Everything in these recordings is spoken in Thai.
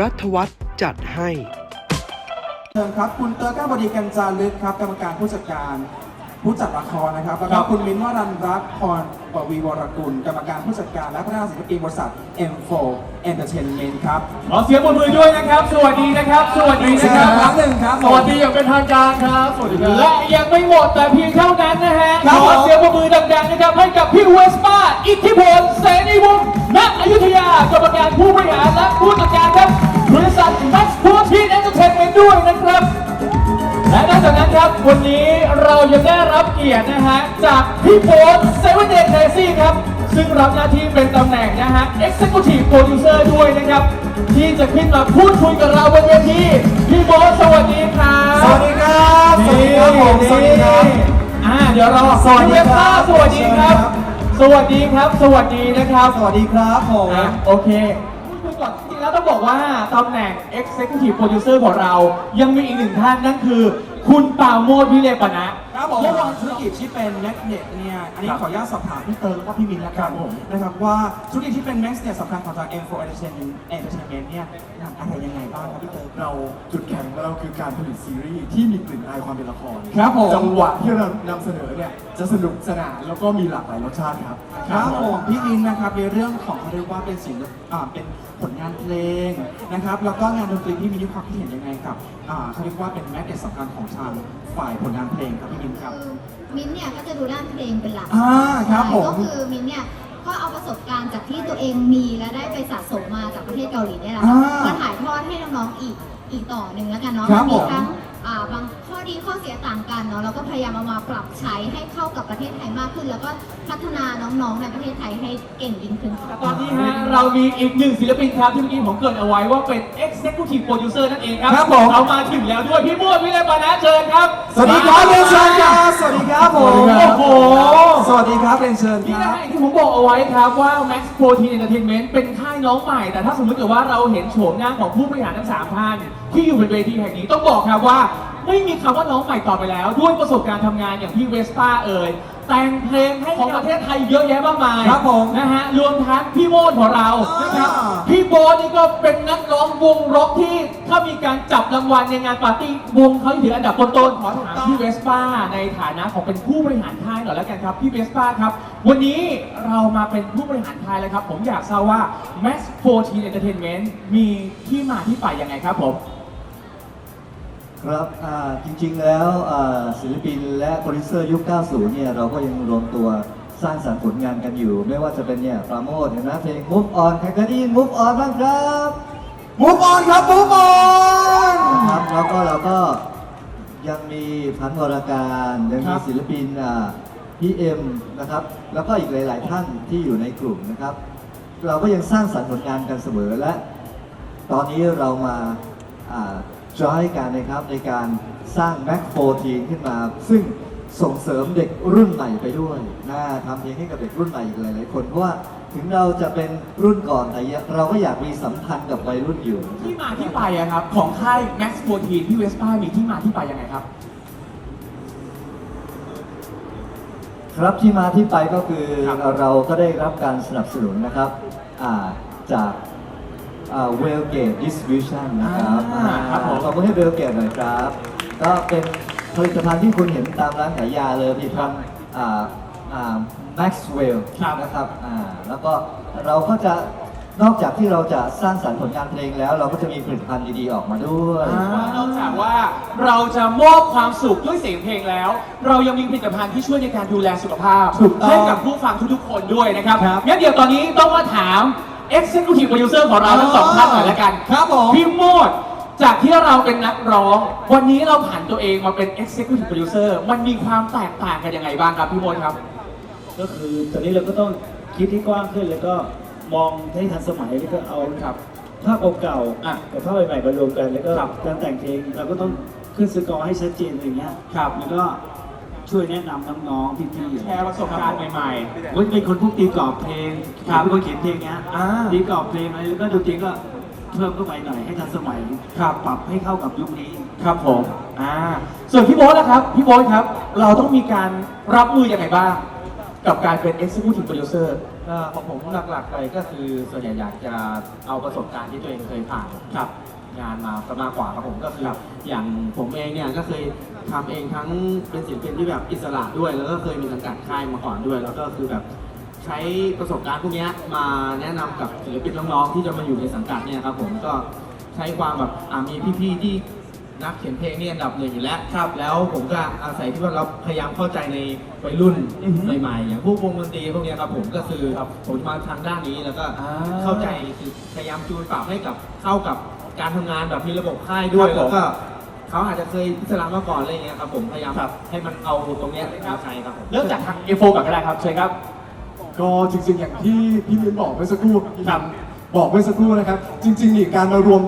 รัฐวัฒน์จัดให้เชิญครับ คุณเตอร์ก้าบดีกันจารึกครับ กรรมการผู้จัดการ ผู้จัดละครนะครับแล้วก็คุณมิ้นท์วรันรัตน์พรปวีวรกุลกรรมการผู้จัดการและพนักงานศิลปินบริษัท M4 Entertainment ครับขอเสียงปรบมือด้วยนะครับ สวัสดีนะครับ สวัสดีนะครัครั้งหนึ่งครับ สวัสดีอย่างเป็นทางการครับ สวัสดีครับ และยังไม่หมดแต่เพียงเท่านั้นนะฮะ ครับขอเสียงปรบมือดังๆนะครับให้กับพี่เวสป้า อิทธิพลเสนีวงศ์ณอยุธยากรรมการผู้บริหารและผู้จัดการครับบริษัท Max p o r t i n Entertainment ด้วยนะครับ และนอกจากนั้นครับวันนี้เรายังได้รับเกียรตินะฮะจากพี่โบ๊ทเซเว่นเดย์เนซี่ครับ ซึ่งรับหน้าที่เป็นตำแหน่งนะฮะ Executive Producer ด้วยนะครับ ที่จะขึ้นมาพูดคุยกับเราบนเวทีพี่โบ๊ทสวัสดีครับสวัสดีครับ สวัสดีครับผมสวัสดีครับอ่าเดี๋ยวเราสวัสดีครับสวัสดีครับ สวัสดีครับ สวัสดีนะครับ สวัสดีครับผมอะโอเค บอกว่าตำแหน่ง Executive Producer ของเรา ยังมีอีกหนึ่งท่านนั่นคือ คุณปราโมดวิเลปนะ ครับผม เมื่อวานธุรกิจที่เป็นแม็กเนตเนี่ย อันนี้ครับขออนุญาตสอบถามพี่เติร์แล้วก็พี่มินแล้วกันนะครับว่าธุรกิจที่เป็นแม็กเนตสำคัญของทาง M4 Entertainment Entertainment เนี่ยทำอะไรยังไงบ้างครับพี่เติร์ เราจุดแข็งของเราคือการผลิตซีรีส์ที่มีกลิ่นอายความเป็นละครครับผม จังหวะที่เรานำเสนอเนี่ยจะสนุกสนานแล้วก็มีหลากหลายรสชาติครับ ครับผมพี่มินนะครับในเรื่องของเขาเรียกว่าเป็นศิลป์อ่าเป็นผลงานเพลงนะครับ แล้วก็งานดนตรีที่มีความคิดเห็นยังไงกับอ่าเขาเรียกว่าเป็นแม็กเนตสำคัญของทางฝ่ายผลงานเพลงครับพี่มินครับ คือมิ้นท์เนี่ยก็จะดูด้านเพลงเป็นหลักอ่าครับผม ก็คือมิ้นท์เนี่ยก็เอาประสบการณ์จากที่ตัวเองมีและได้ไปสะสมมา จากประเทศเกาหลีเนี่ยแหละอ่ามาถ่ายทอดให้น้องๆอีกอีกต่อหนึ่งแล้วกันเนาะครับมีผม ทั้งอ่าบางข้อดีข้อเสียต่างกันเนาะเราก็พยายามเอามาปรับใช้ให้เข้ากับประเทศไทยมากขึ้น แล้วก็พัฒนาน้องๆในประเทศไทยให้เก่งยิ่งขึ้นค่ะ ตอนนี้ฮะเรามีอีกหนึ่งศิลปินครับที่เมื่อกี้ผมเกรินเอาไว้ว่าเป็น Executive Producer นั่นเองครับครับผมเรามาถึงแล้วด้วยพี่โมดวิเลปนะเชิญครับสวัสดีครับเรียนเชิญครับ สวัสดีครับผมโอ้โห สวัสดีครับเรียนเชิญคนี่รันะบ ฮะที่ผมบอกเอาไว้ครับว่า Max Protein Entertainment เป็นค่ายน้องใหม่ แต่ถ้าสมมติเกิดว่าเราเห็นโฉมหน้าของผู้บริหารทั้งสามท่าน ที่อยู่บนเวทีแห่งนี้ต้องบอกครับว่า ไม่มีคำว่าน้องใหม่ต่อไปแล้ว ด้วยประสบการณ์ทำงานอย่างพี่เวสป้าเอ่ยแต่งเพลงให้ของประเทศไทยเยอะแยะมากมายครับผมนะฮะรวมทั้งพี่โมดของเรานะครับอ่า พี่โบทนี่ก็เป็นนักร้องวงร็อกที่ถ้ามีการจับรางวัลในงานปาร์ตี้วงเขาถืออันดับต้นๆขอถามพี่เวสป้าในฐานะของเป็นผู้บริหารค่ายหน่อยแล้วกันครับพี่เวสป้าครับ วันนี้เรามาเป็นผู้บริหารค่ายแล้วครับ ผมอยากทราบว่า Max 14 Entertainment มีที่มาที่ไปยังไงครับผม ครับอ่าจริงๆแล้วอ่าศิลปินและโปรดิวเซอร์ยุค 90 เนี่ยเราก็ยังรวมตัวสร้างสรรค์ผลงานกันอยู่ ไม่ว่าจะเป็นเนี่ยปราโมทเห็นไหมเพลง Move On ใครเคยได้ยิน Move On บ้างครับมูฟออนครับมูฟออนนะครับแล้วก็เราก็ยังมีพันวรการยังครัมีบศิลปินอ่าพี่เอ็มนะครับ แล้วก็อีกหลาย ๆ ท่านที่อยู่ในกลุ่มนะครับ เราก็ยังสร้างสรรค์ผลงานกันเสมอและ ตอนนี้เรามา จอยกันนะครับในการสร้าง Mac 14ขึ้นมา ซึ่งส่งเสริมเด็กรุ่นใหม่ไปด้วยนะทำเพลงให้กับเด็กรุ่นใหม่อีกหลายๆคนเพราะว่าถึงเราจะเป็นรุ่นก่อนแต่เราก็อยากมีสัมพันธ์กับวัยรุ่นอยู่ ที่มาที่ไปอะครับ ของค่าย Max 14พี่เวสป้ามีที่มาที่ไปยังไงครับ ครับที่มาที่ไปก็คือครับเราก็ได้รับการสนับสนุนนะครับอ่าจาก เวลเกตดิสบิวชันนะครับอ่าครับผม ขอบคุณให้เวลเกตหน่อยครับ ก็เป็นผลิตภัณฑ์ที่คุณเห็นตามร้านขายยาเลยผลิตภัณฑ์อ่าอ่า Maxwell ครับนะครับอ่าแล้วก็เราก็จะนอกจากที่เราจะสร้างสรรค์ผลงานเพลงแล้ว เราก็จะมีผลิตภัณฑ์ดีๆออกมาด้วย นอกจากว่าเราจะมอบความสุขด้วยเสียงเพลงแล้ว เรายังมีผลิตภัณฑ์ที่ช่วยในการดูแลสุขภาพถูกต้องให้กับผู้ฟังทุกๆคนด้วยนะครับครับ งั้นเดี๋ยวตอนนี้ต้องมาถาม Executive Producer ของเราทั้งสองท่านหน่อยละกันครับผม พี่โมดจากที่เราเป็นนักร้อง วันนี้เราผ่านตัวเองมาเป็น Executive Producer มันมีความแตกต่างกันยังไงบ้างครับพี่โมดครับ ก็คือตอนนี้เราก็ต้องคิดที่กว้างขึ้นแล้วก็มองให้ทันสมัยแล้วก็เอาครับภาพเก่าอะๆกับภาพใหม่ๆมารวมกัน แล้วก็ครับการแต่งเพลงเราก็ต้องขึ้นสกอร์ให้ชัดเจนอย่างเงี้ยครับ แล้วก็ ช่วยแนะนำน้องๆพี่ๆ แชร์ประสบการณ์ใหม่ว่าเป็นคนพวกตีกรอบเพลงครับเป็นคนเขียนเพลงเงี้ยอ่าตีกรอบเพลงอะไรแล้วก็ดนตรีก็เพิ่มเข้าไปหน่อยให้ทันสมัยครับ ปรับให้เข้ากับยุคนี้ ครับผมอ่าส่วนพี่โบ๊ทนะครับ พี่โบ๊ทครับ เราต้องมีการรับมือยังไงบ้าง กับการเป็น Executive Producer เอ่อของผมหลักๆไปก็คือส่วนใหญ่อยากจะเอาประสบการณ์ที่ตัวเองเคยผ่านครับ งานมาก็มากกว่าครับผมก็คืออย่างผมเองเนี่ยก็เคยทำเองทั้งเป็นศิลปินที่แบบอิสระด้วย แล้วก็เคยมีสังกัดค่ายมาก่อนด้วย แล้วก็คือแบบใช้ประสบการณ์พวกเนี้ยมาแนะนำกับศิลปินน้องๆที่จะมาอยู่ในสังกัดเนี่ยครับผมก็ใช้ความแบบอ่ามีพี่ๆที่นักเขียนเพลงนี่อันดับหนึ่งอยู่แล้วครับ แล้วผมก็อาศัยที่ว่าเราพยายามเข้าใจในวัยรุ่นใหม่ๆอย่างพวกวงดนตรีพวกเนี้ยครับผมก็คือผมมาทางด้านนี้แล้วก็อ่าเข้าใจคือพยายามจูนปรับให้กับเข้ากับ การทำงานแบบมีระบบค่ายด้วยครับผม แล้วก็เขาอาจจะเคยอิสระมาก่อนอะไรเงี้ยครับผมพยายามให้มันเอาตรงเนี้ยมาใช้ครับผม เริ่มจากทางเอโฟก่อนก็ได้ครับเชิญครับ ก็จริงๆอย่างที่พี่มิ้นบอกเมื่อสักครู่ครับบอกเมื่อสักครู่นะครับ จริงๆนี่การมารวม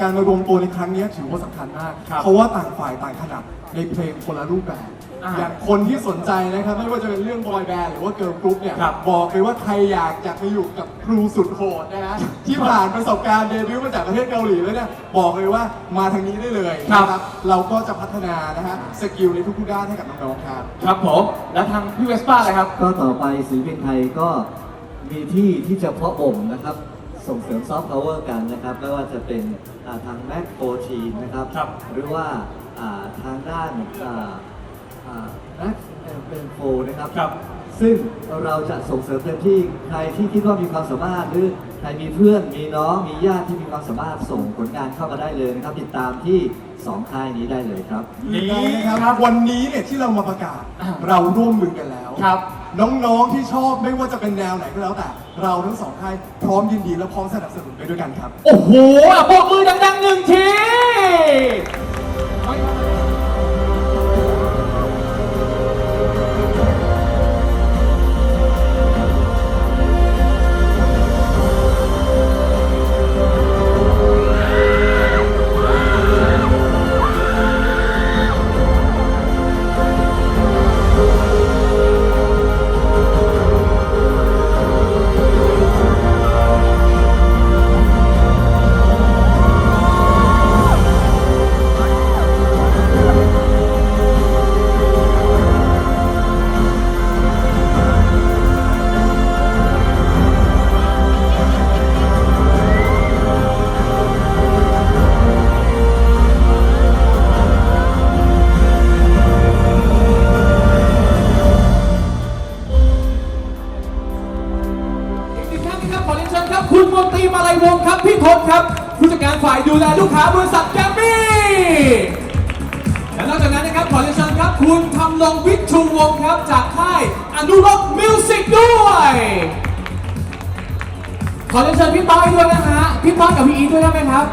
การมารวมตัวในครั้งนี้ถือว่าสำคัญมาก ครับเพราะว่าต่างฝ่ายต่างถนัดในเพลงคนละรูปแบบ อ่าอย่างคนที่สนใจนะครับไม่ว่าจะเป็นเรื่องบอยแบนด์หรือว่าเกิร์ลกรุ๊ปเนี่ยครับ บอกเลยว่าใครอยากจะไปอยู่กับครูสุดโหดนะฮะที่ผ่านประสบการณ์เดบิวต์มาจากประเทศเกาหลีแล้วเนี่ยบอกเลยว่ามาทางนี้ได้เลยครับนะเราก็จะพัฒนานะฮะสกิลในทุกๆด้านให้กับน้องๆครับ ครับผม แล้วทางพี่เวสป้าเลยครับ ก็ต่อไปศิลปินไทยก็มีที่ที่จะเพาะบ่มนะครับ ส่งเสริมซอฟต์พาวเวอร์กันนะครับ ไม่ว่าจะเป็นอ่าทางแม c โ r ทีนะครับ ครับ หรือว่าอ่าทางด้าน แม็กเป็นโฟนะครับ ครับ ซึ่งเราจะส่งเสริมเต็มที่ใครที่คิดว่ามีความสามารถ หรือใครมีเพื่อนมีน้องมีญาติที่มีความสามารถส่งผลงานเข้ามาได้เลยนะครับ ติดตามที่สองค่ายนี้ได้เลยครับ นี่นะครับวันนี้เนี่ยที่เรามาประกาศอ่าเราร่วมมือกันแล้วครับ น้องๆที่ชอบไม่ว่าจะเป็นแนวไหนก็แล้วแต่ เราทั้งสองค่ายพร้อมยินดีและพร้อมสนับสนุนไปด้วยกันครับ โอ้โหอะปรบมือดังๆหนึ่งที ดการฝ่ายดูแลลูกค้าบริษัทแกรมมี่และนอกจากนั้นนะครับขอเรียนเชิญครับ คุณทำลงวิทูวงศ์ครับ จากค่ายอนุรักษ์มิวสิกด้วย ขอเรียนเชิญพี่ต้อยด้วยนะฮะพี่ต้อยกับพี่อีทด้วยได้ไหมครับ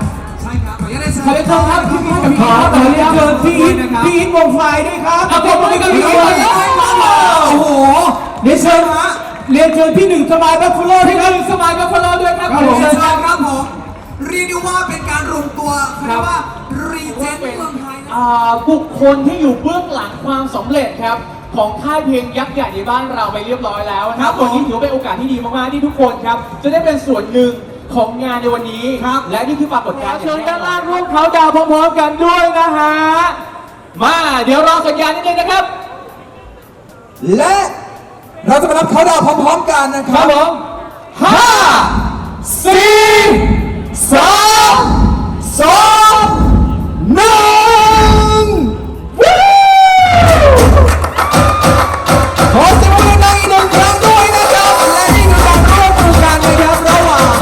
ใช่ครับขออนุญาตได้เชิญขอเรียนเชิญครับพี่ต้อยกับพี่อีทครับขอเรียนเชิญพี่อีทพี่อีทวงไฟด้วยครับเอาตัวมือกับพี่อีทด้วยโอ้โหเรียนเชิญฮะเรียนเชิญพี่หนึ่งสมัยบัฟฟาโลด้วยครับสมัยบัฟฟาโลด้วยครับขอเรียนเชิญครับครับผม เรียกได้ว่าเป็นการรวมตัวเขาเรียกว่ารีเจนเมืองไทยนะอ่าบุคคลที่อยู่เบื้องหลังความสำเร็จครับ ของค่ายเพลงยักษ์ใหญ่ในบ้านเราไปเรียบร้อยแล้วนะครับวันนี้ถือว่าเป็นโอกาสที่ดีมากๆที่ทุกคนครับ จะได้เป็นส่วนหนึ่งของงานในวันนี้ครับและนี่คือปรากฏการณ์เชิญด้านล่างร่วมเขาดาวพร้อมๆกันด้วยนะฮะมาเดี๋ยวรอสัญญาณนิดนึงนะครับ และเราจะมานับเขาดาวน์พร้อมๆกันนะคครัรับบผมห้าสี่ สามสองหนึ่งวู้ขอเสียงปรบมือดังอีกหนึ่งครั้งด้วยนะครับ และนี่คือการร่วมมือกันนะครับระหว่าง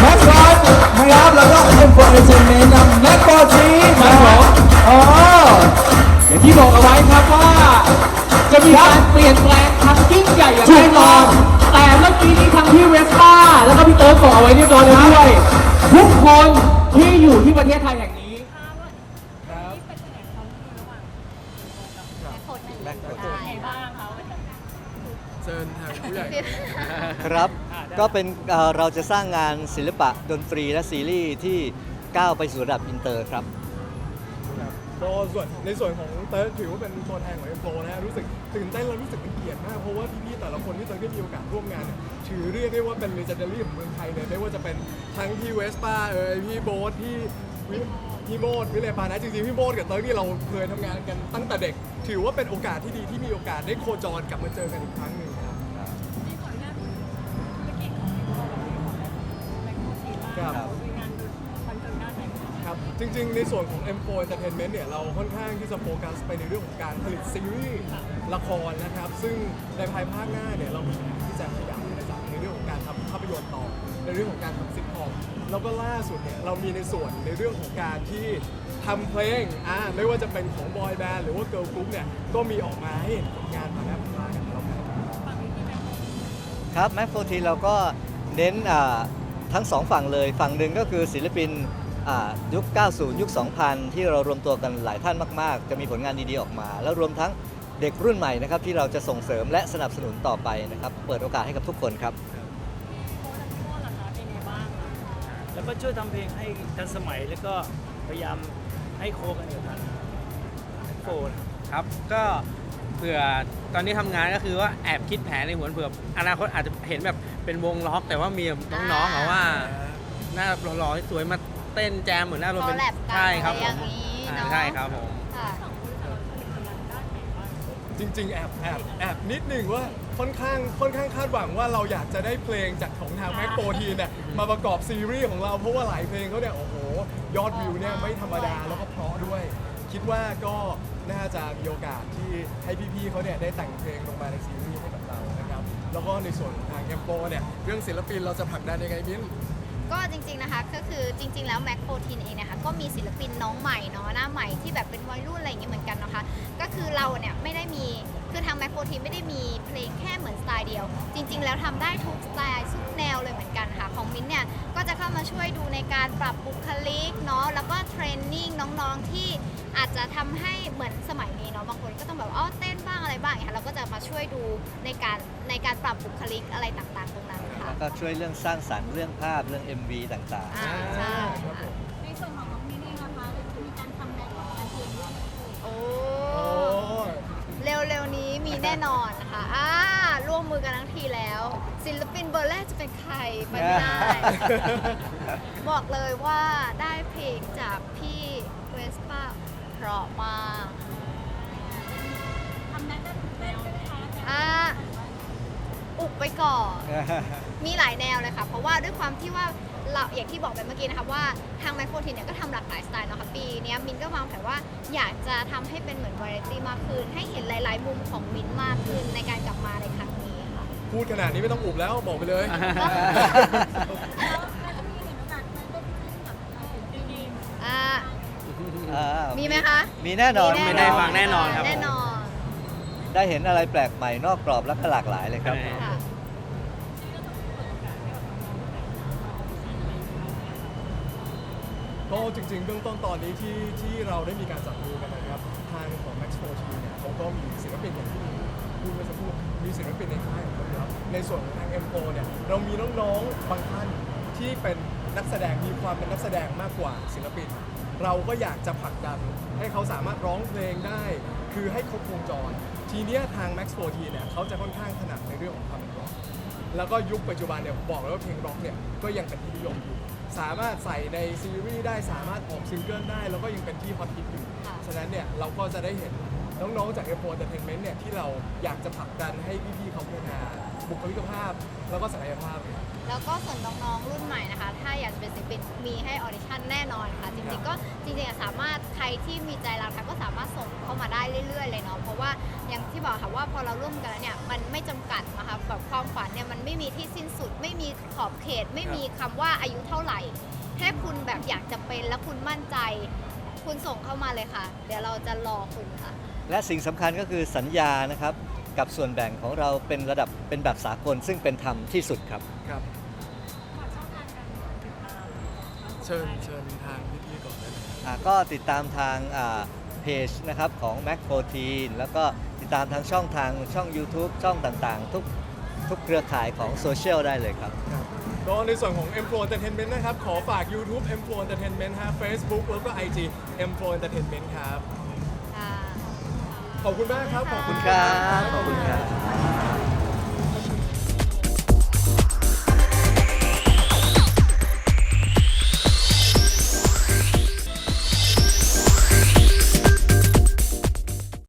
แม็กซ์รอนนะครับแล้วก็เอ็มโฟเอเจนเมนกับแม็กโบทีครับผมอ๋ออย่างที่บอกเอาไว้ครับว่า จะมีการเปลี่ยนแปลงครั้งยิ่งใหญ่อย่างแน่นอนแต่เมื่อกี้นี้ทั้งพี่เวสป้าแล้วก็พี่เติร์กบอกเอาไว้เรียบร้อยแล้วด้วย ทุกคนที่อยู่ที่ประเทศไทยแห่งนี้ครับ ก็เป็นเอ่อเราจะสร้างงานศิลปะดนตรีและซีรีส์ที่ก้าวไปสู่ระดับอินเตอร์ครับ ก็ส่วนในส่วนของเติร์ดถือว่าเป็นตัวแทนของเอ็มโฟนะฮะรู้สึกตื่นเต้นและรู้สึกเป็นเกียรติมากเพราะว่าพี่ๆแต่ละคนที่เติร์ดได้มีโอกาสร่วมงานเนี่ย ถือเรียกได้ว่าเป็นเลเจนดารี่ของเมืองไทยเลยไม่ว่าจะเป็นทั้งพี่เวสป้าเอ่ยพี่โบ๊ทพี่วิพี่โมดวิเลปานะจริงๆพี่โมดกับเติร์กนี่เราเคยทำงานกันตั้งแต่เด็ก ถือว่าเป็นโอกาสที่ดีที่มีโอกาสได้โคจรกลับมาเจอกันอีกครั้งหนึ่งครับครับครับ จริงๆ ในส่วนของ M4 Entertainment เนี่ย เราค่อนข้างที่จะโฟกัสไปในเรื่องของการผลิตซีรีส์ละครนะครับ ซึ่งในภายภาคหน้าเนี่ย เรามีที่จะ ยนตร์ต่อในเรื่องของการทำซิทคอมแล้วก็ล่าสุดเนี่ยเรามีในส่วนในเรื่องของการที่ทำเพลงอ่าไม่ว่าจะเป็นของบอยแบนด์หรือว่าเกิร์ลกรุ๊ปเนี่ยก็มีออกมาให้เห็นผลงานผ่านแอปพลิเคชันของเราครับครับแม็กโฟทีเราก็เน้นอ่าทั้งสองฝั่งเลยฝั่งหนึ่งก็คือศิลปินยุค 90 ยุค 2000 ที่เรารวมตัวกันหลายท่านมาก ๆ จะมีผลงานดี ๆ ออกมา แล้วรวมทั้งเด็กรุ่นใหม่นะครับที่เราจะส่งเสริมและสนับสนุนต่อไปนะครับ เปิดโอกาสให้กับทุกคนครับ แล้วก็ช่วยทำเพลงให้ทันสมัยแล้วก็พยายามให้โคกันกับทางโฟนครับก็เผื่อตอนนี้ทำงานก็คือว่าแอบคิดแผนในหัวเผื่ออนาคตอาจจะเห็นแบบเป็นวงล็อก แต่ว่ามีน้องๆแบบว่าหน้าหล่อๆสวยๆมาเต้นแจมเหมือนหน้ารวมเป็นคอลแลบกันใช่ครับอะไรผอมย่างนี้อ่าเนาะใช่ครับผมค่ะ จริง ๆ แอบแอบแอบนิดหนึ่งว่าค่อนข้างค่อนข้างคาดหวังว่าเราอยากจะได้เพลงจากของทางแม็กโปทีเนี่ยมาประกอบซีรีส์ของเราเพราะว่าหลายเพลงเขาเนี่ยโอ้โห ยอดวิวเนี่ยไม่ธรรมดาแล้วก็เพราะด้วย คิดว่าก็น่าจะมีโอกาสที่ให้พี่ๆเขาเนี่ยได้แต่งเพลงลงมาในซีรีส์ให้กับเรานะครับแล้วก็ในส่วนของทางแอมโปเนี่ยเรื่องศิลปินเราจะผลักดันยังไงมิ้น ก็จริงๆนะคะก็คือจริง ๆ แล้วแม็กโ r ทีนเองนะคะก็มีศิลปินน้องใหม่เนาะหน้าใหม่ที่แบบเป็นวัยรุ่นอะไรอย่างเงี้ยเหมือนกันนะคะก็คือเราเนี่ยไม่ได้มีคือทางแม็กโ r ทีนไม่ได้มีเพลงแค่เหมือนสไตล์เดียว จริง ๆ แล้วทำได้ทุกสไตล์ทุกแนวเลยเหมือนกันค่ะของมิ้นเนี่ยก็จะเข้ามาช่วยดูในการปรับบุคลิกเนาะแล้วก็เทรนนิ่งน้องๆที่อาจจะทำให้เหมือนสมัยนี้เนาะบางคนก็ต้องแบบอ๋อเต้นบ้างอะไรบ้างอย่างเงี้ยเราก็จะมาช่วยดูในการในการปรับบุคลิกอะไรต่างๆ ตรงนั้น แล้วก็ช่วยเรื่องสร้างสรรค์เรื่องภาพเรื่อง MV ต่างๆอ่าใช่ครับผมในส่วนของน้องมินเองนะคะมีการทำแบ็คของงานเพลงด้วยไหมโอ้ โอ้เร็วๆนี้มีแน่นอนนะคะอ่าร่วมมือกันทั้งทีแล้ว ศิลปินเบอร์แรกจะเป็นใครไปไม่ได้บอกเลยว่าได้เพลงจากพี่เวสป้าเพราะมากทำแบ็คได้ได้ไหมคะ อ่าอุบไปก่อน มีหลายแนวเลยค่ะ เพราะว่าด้วยความที่ว่าเราอย่างที่บอกไปเมื่อกี้นะคะว่าทางไมโครทีเนี่ยก็ทำหลากหลายสไตล์เนาะค่ะปีเนี้ยมินก็วางแผนว่าอยากจะทำให้เป็นเหมือนวาไรตี้มากขึ้น ให้เห็นหลาย ๆ มุมของมินมากขึ้นในการกลับมาในครั้งนี้ค่ะ พูดขนาดนี้ไม่ต้องอุบแล้วบอกไปเลยแล้วแล้วจะมีเห็นโอกาสไหมได้ไปเล่นกับเอ่อจริงอ่าอ่ามีไหมคะมีแน่นอนมีไม่ได้ฟังแน่นอนครับ แน่นอน ได้เห็นอะไรแปลกใหม่นอกกรอบแล้วก็หลากหลายเลยครับ ใช่ ก็จริงๆเบื้องต้นตอนนี้ที่ที่เราได้มีการจับมือกันนะครับ ทางของ Max 4 T เนี่ยเขาก็มีศิลปินอย่างที่พูดเมื่อสักครู่มีศิลปินในค่ายของเขาอยู่แล้วในส่วนของทาง M4 เนี่ยเรามีน้องๆบางท่านที่เป็นนักแสดงมีความเป็นนักแสดงมากกว่าศิลปิน เราก็อยากจะผลักดันให้เขาสามารถร้องเพลงได้ คือให้ครบวงจร ทีเนี้ยทาง Max 4 T เนี่ยเขาจะค่อนข้างถนัดในเรื่องของความเป็นร็อกแล้วก็ยุคปัจจุบันเนี่ยบอกเลยว่าเพลงร็อกเนี่ยก็ยังเป็นที่นิยมอยู่ สามารถใส่ในซีรีส์ได้สามารถออกซิงเกิลได้ แล้วก็ยังเป็นที่ฮอตฮิตอยู่ ค่ะ ฉะนั้นเนี่ยเราก็จะได้เห็นน้องๆ จาก F4 Entertainment เนี่ยที่เราอยากจะผลักดันให้พี่ๆเขาพัฒนาบุคลิกภาพแล้วก็ศักยภาพเนี่ย แล้วก็ส่วนน้องๆรุ่นใหม่นะคะ ถ้าอยากจะเป็นศิลปินมีให้ออดิชั่นแน่นอนค่ะ จริงๆก็จริงๆอะสามารถใครที่มีใจรักค่ะก็สามารถส่งเข้ามาได้เรื่อยๆ เลยเนาะเพราะว่าอย่างที่บอกค่ะว่าพอเราร่วมกันแล้วเนี่ยมันไม่จำกัดนะคะแบบความฝันเนี่ยมันไม่มีที่สิ้นสุด ไม่มีขอบเขต ไม่มีคำว่าอายุเท่าไหร่แค่คุณแบบอยากจะเป็นแล้วคุณมั่นใจ คุณส่งเข้ามาเลยค่ะ เดี๋ยวเราจะรอคุณค่ะ และสิ่งสำคัญก็คือสัญญานะครับ กับส่วนแบ่งของเราเป็นระดับเป็นแบบสากลซึ่งเป็นธรรมที่สุดครับ ครับ เชิญเชิญทางพี่ๆก่อนได้เลยอ่าก็ติดตามทางอ่าเพจนะครับของ Mac 14แล้วก็ติดตามทางช่องทางช่อง YouTube ช่องต่างๆ ทุกทุกเครือข่ายของโซเชียลได้เลยครับ ครับก็ในส่วนของ M4 Entertainment นะครับ ขอฝาก YouTube M4 Entertainment ฮะ Facebook แล้วก็ IG M4 Entertainment ครับค่ะ ขอบคุณมากครับ ขอบคุณครับ ขอบคุณครับ